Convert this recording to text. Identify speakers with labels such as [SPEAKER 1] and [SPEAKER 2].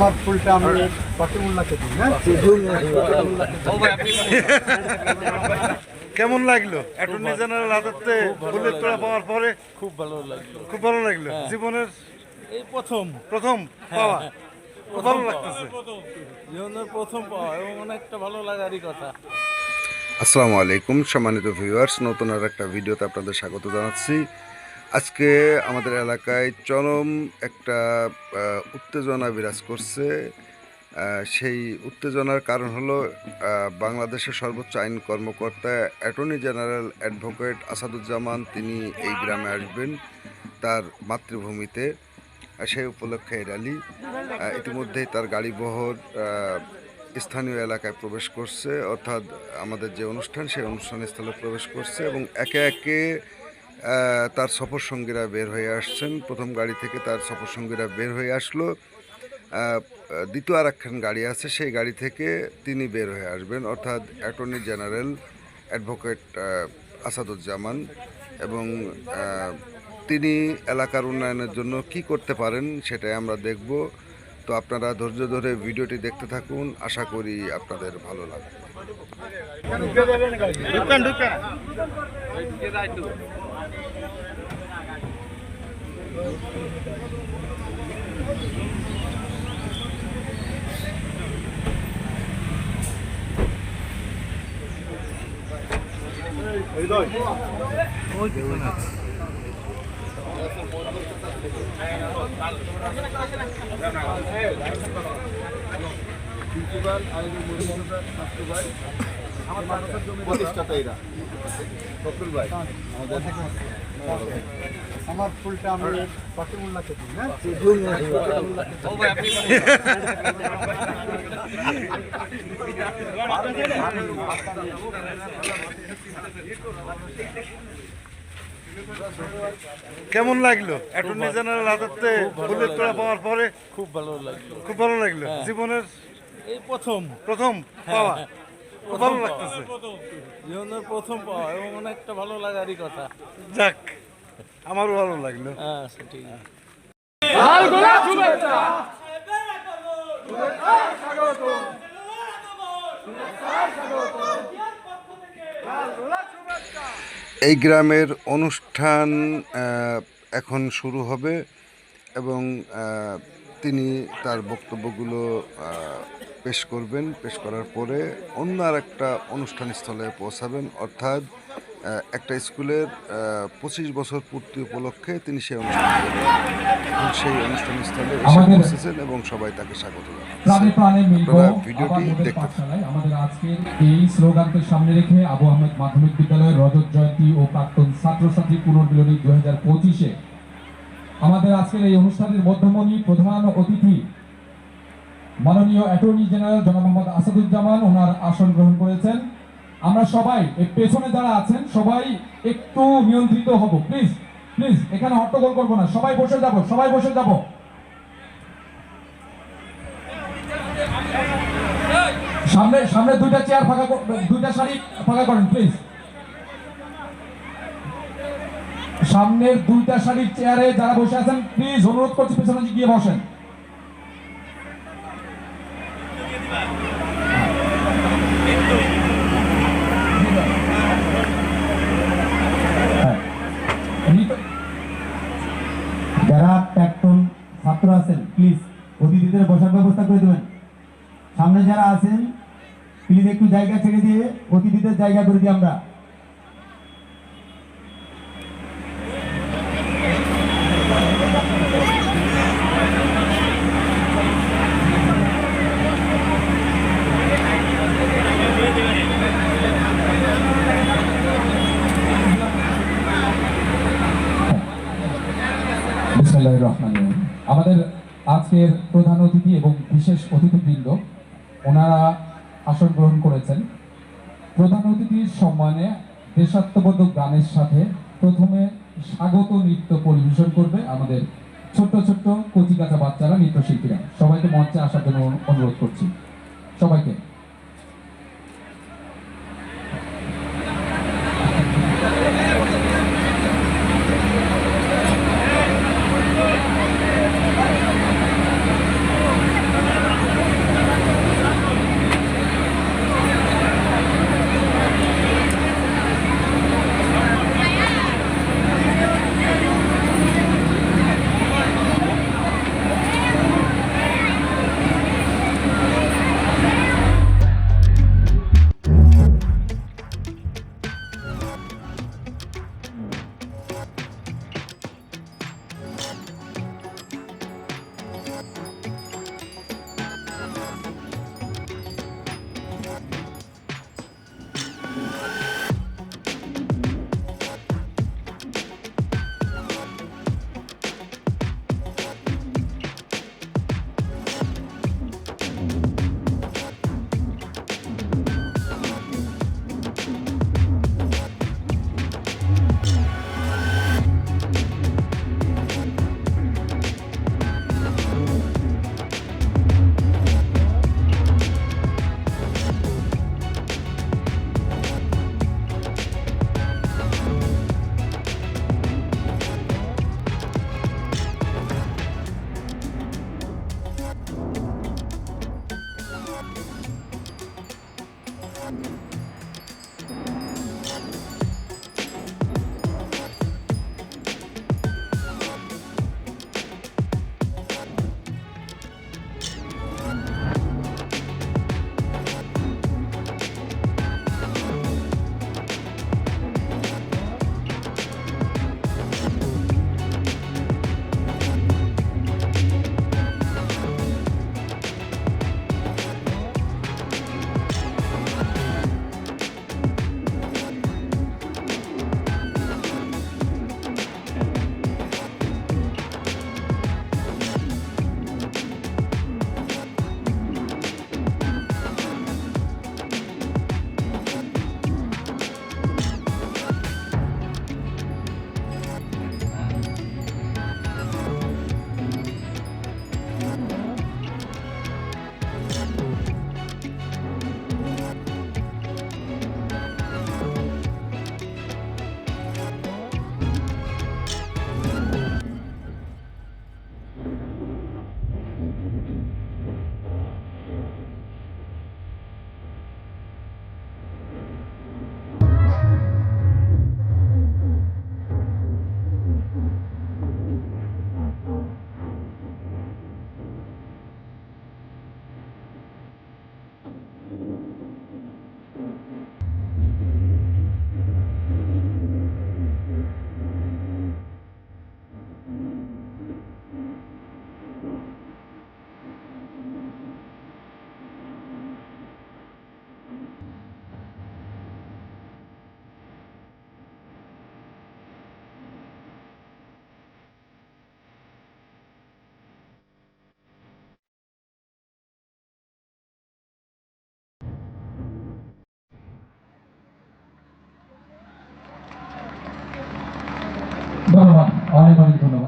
[SPEAKER 1] আমার ফুলটা আমি ফকিমুল্লাহকে দিই হ্যাঁ?
[SPEAKER 2] কেমন লাগল? অ্যাটর্নি জেনারেল হাতে ফুলের তোড়া পাওয়ার পরে?
[SPEAKER 3] খুব ভালো লাগল।
[SPEAKER 2] খুব ভালো লাগল। জীবনের
[SPEAKER 3] এই প্রথম।
[SPEAKER 2] প্রথম পাওয়া। খুব ভালো লাগতেছে।
[SPEAKER 3] জীবনের প্রথম পাওয়া এবং অনেকটা ভালো লাগারই কথা।
[SPEAKER 4] আসসালামু আলাইকুম সম্মানিত ভিউয়ার্স নতুন আর একটা ভিডিওতে আপনাদের স্বাগত জানাচ্ছি। আজকে আমাদের এলাকায় চরম একটা উত্তেজনা বিরাজ করছে। সেই উত্তেজনার কারণ হলো বাংলাদেশের সর্বোচ্চ আইন কর্মকর্তা অ্যাটর্নি জেনারেল অ্যাডভোকেট আসাদুজ্জামান, তিনি এই গ্রামে আসবেন তার মাতৃভূমিতে সেই উপলক্ষে র্যালি। ইতিমধ্যেই তার গাড়ি বহর স্থানীয় এলাকায় প্রবেশ করছে। অর্থাৎ আমাদের যে অনুষ্ঠান, সেই অনুষ্ঠান স্থলে প্রবেশ করছে এবং একে একে তার সফর সঙ্গীরা বের হয়ে আসছেন। প্রথম গাড়ি থেকে তার সফর সঙ্গীরা বের হয়ে আসলো। দ্বিতীয় আর একখান গাড়ি আছে, সেই গাড়ি থেকে তিনি বের হয়ে আসবেন, অর্থাৎ অ্যাটর্নি জেনারেল অ্যাডভোকেট আসাদুজ্জামান। এবং তিনি এলাকার উন্নয়নের জন্য কি করতে পারেন সেটাই আমরা দেখব। তো আপনারা ধৈর্য ধরে ভিডিওটি দেখতে থাকুন। আশা করি আপনাদের ভালো লাগবে।
[SPEAKER 2] ঢুকেন ঢুকেন
[SPEAKER 1] প্রতিষ্ঠাতা এরা। ফকরুল ভাই। আমার ফুলটা আমি দিই হ্যাঁ
[SPEAKER 2] কেমন লাগল? অ্যাটর্নি জেনারেল হাতে ফুলের তোড়া পাওয়ার পরে?
[SPEAKER 3] খুব ভালো লাগল।
[SPEAKER 2] খুব ভালো লাগল? জীবনের
[SPEAKER 3] এই প্রথম।
[SPEAKER 2] প্রথম পাওয়া? খুব ভালো লাগতেছে।
[SPEAKER 3] জীবনের প্রথম পাওয়া এবং অনেকটা ভালো লাগারই কথা।
[SPEAKER 2] যাক। আমারও ভালো লাগল।
[SPEAKER 3] হ্যাঁ আচ্ছা, ঠিক
[SPEAKER 4] এই গ্রামের অনুষ্ঠান এখন শুরু হবে এবং তিনি তার বক্তব্যগুলো পেশ করবেন। পেশ করার পরে অন্য আর একটা অনুষ্ঠান স্থলে পৌঁছাবেন। অর্থাৎ একটা স্কুলের পঁচিশ বছর পূর্তি উপলক্ষে তিনি সেই অনুষ্ঠান সেই অনুষ্ঠান স্থলে এসে পৌঁছেছেন এবং সবাই তাকে স্বাগত জানাচ্ছেন। ভিডিওটি দেখতে
[SPEAKER 5] আমাদের আজকের এই স্লোগানকে সামনে রেখে আবু আহমেদ মাধ্যমিক বিদ্যালয়ের রজত জয়ন্তী ও প্রাক্তন ছাত্রছাত্রী পুনর্মিলনী দুই হাজার পঁচিশে আমাদের আজকের এই অনুষ্ঠানের মধ্যমণি প্রধান অতিথি মাননীয় অ্যাটর্নি জেনারেল জনাব মোহাম্মদ আসাদুজ্জামান ওনার আসন গ্রহণ করেছেন। আমরা সবাই পেছনে যারা আছেন, সবাই একটু নিয়ন্ত্রিত হব। প্লিজ প্লিজ, এখানে হট্টগোল করব না। সবাই বসে যাব, সবাই বসে যাব। সামনে সামনে দুইটা চেয়ার ফাঁকা দুইটা শাড়ি ফাঁকা করেন, প্লিজ। সামনের দুইটা শাড়ির চেয়ারে যারা বসে আছেন, প্লিজ অনুরোধ করছি পেছনে গিয়ে বসেন হ্যাঁ। নিত-
[SPEAKER 6] যারা প্রাক্তন ছাত্র আছেন প্লিজ অতিথিদের বসার ব্যবস্থা করে দেবেন সামনে যারা আছেন, প্লিজ একটু জায়গা ছেড়ে দিয়ে অতিথিদের জায়গা করে দিই আমরা।
[SPEAKER 5] আমাদের আজকের প্রধান অতিথি এবং বিশেষ অতিথিবৃন্দ ওনারা আসন গ্রহণ করেছেন। প্রধান অতিথির সম্মানে দেশাত্মবোধক গানের সাথে প্রথমে স্বাগত নৃত্য পরিবেশন করবে আমাদের ছোট্ট ছোট্ট কচিকাঁচা বাচ্চারা নৃত্যশিল্পীরা। সবাইকে মঞ্চে আসার জন্য অনুরোধ করছি। সবাইকে। 様は哀れまれるもの